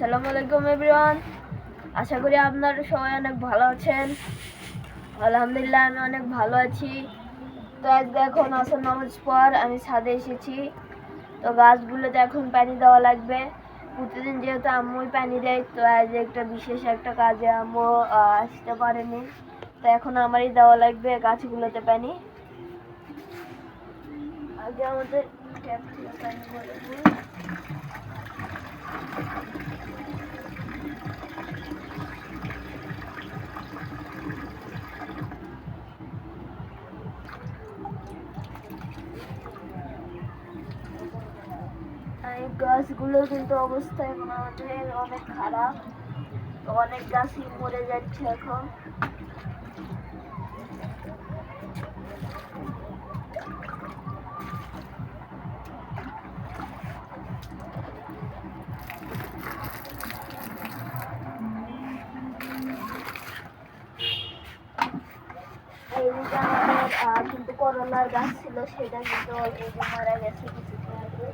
আসসালামু আলাইকুম এভরিওয়ান আশা করি আপনারা সবাই অনেক ভালো আছেন। আলহামদুলিল্লাহ, আমি অনেক ভালো আছি। তো আজকে এখন আসর নামাজ পর আমি ছাদে এসেছি। তো গাছগুলোতে এখন পানি দেওয়া লাগবে। প্রতিদিন যেহেতু আম্মুই পানি দেয়, তো আজ একটা বিশেষ একটা কাজে আম্মু আসতে পারেনি। তো এখন আমারই দেওয়া লাগবে গাছগুলোতে পানি। আগে আমাদের গাছগুলো কিন্তু অবস্থা এখন আমাদের অনেক খারাপ। অনেক গাছই মরে যাচ্ছে এখন। কিন্তু করলার গাছ ছিল, সেটা কিন্তু মারা গেছে কিছুদিন আগে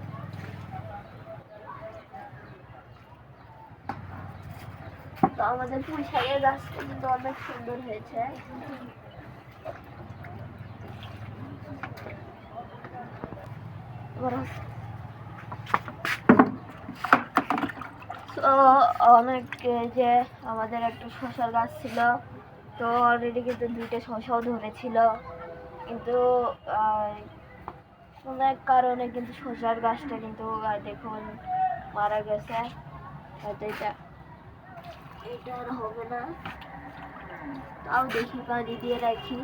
তো আমাদের পুঁই শাকের গাছটা কিন্তু অনেক সুন্দর হয়েছে। তো অনেক যে আমাদের একটা শসার গাছ ছিল, তো অলরেডি কিন্তু দুইটা শশাও ধরেছিল। কিন্তু কোনো এক কারণে কিন্তু শশার গাছটা কিন্তু দেখুন, মারা গেছে। হয়তো এটা এটা আর হবে না। তাও দেখি পানি দিয়ে রাখি।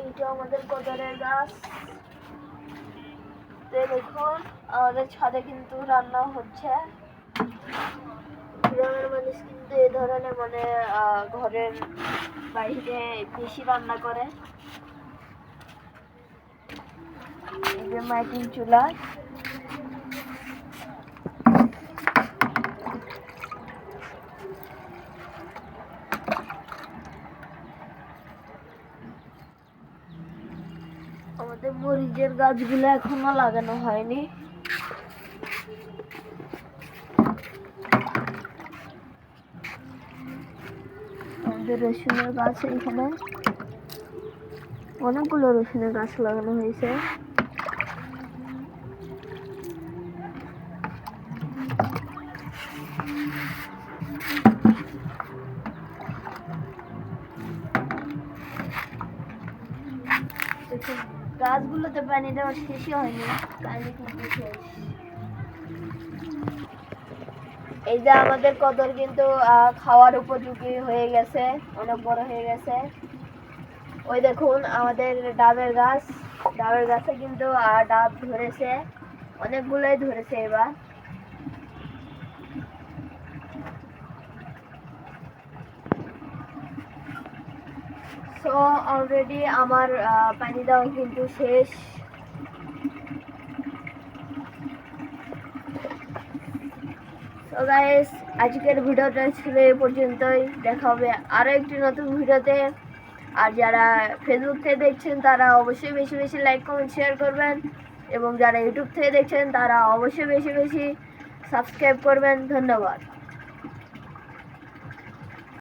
এইটা আমাদের কদরের গাছ। দেখুন, আমাদের ছাদে কিন্তু রান্না হচ্ছে। গ্রামের মানুষ কিন্তু এই ধরনের মানে ঘরের বাইরে বেশি রান্না করে। মাটির চুলা। আমাদের মরিচের গাছগুলো এখনও লাগানো হয়নি। আমাদের রসুনের গাছ এখানে। অনেকগুলো রসুনের গাছ লাগানো হয়েছে। দেখুন, গাছগুলোতে পানি দেওয়া শেষই হয়নি। পানি কিন্তু শেষ এই যে আমাদের কদর কিন্তু খাওয়ার উপযোগী হয়ে গেছে, অনেক বড় হয়ে গেছে। ওই দেখুন, আমাদের ডাবের গাছ। ডাবের গাছে কিন্তু ডাব ধরেছে। অনেকগুলোই ধরেছে এবার। সো অলরেডি আমার পানি দেওয়া কিন্তু শেষ। তো গাইস আজকের ভিডিওটা ছিল এই পর্যন্তই। দেখা হবে আরও একটি নতুন ভিডিওতে। আর যারা ফেসবুক থেকে দেখছেন, তারা অবশ্যই বেশি বেশি লাইক কমেন্ট শেয়ার করবেন। এবং যারা ইউটিউব থেকে দেখছেন, তারা অবশ্যই বেশি বেশি সাবস্ক্রাইব করবেন। ধন্যবাদ।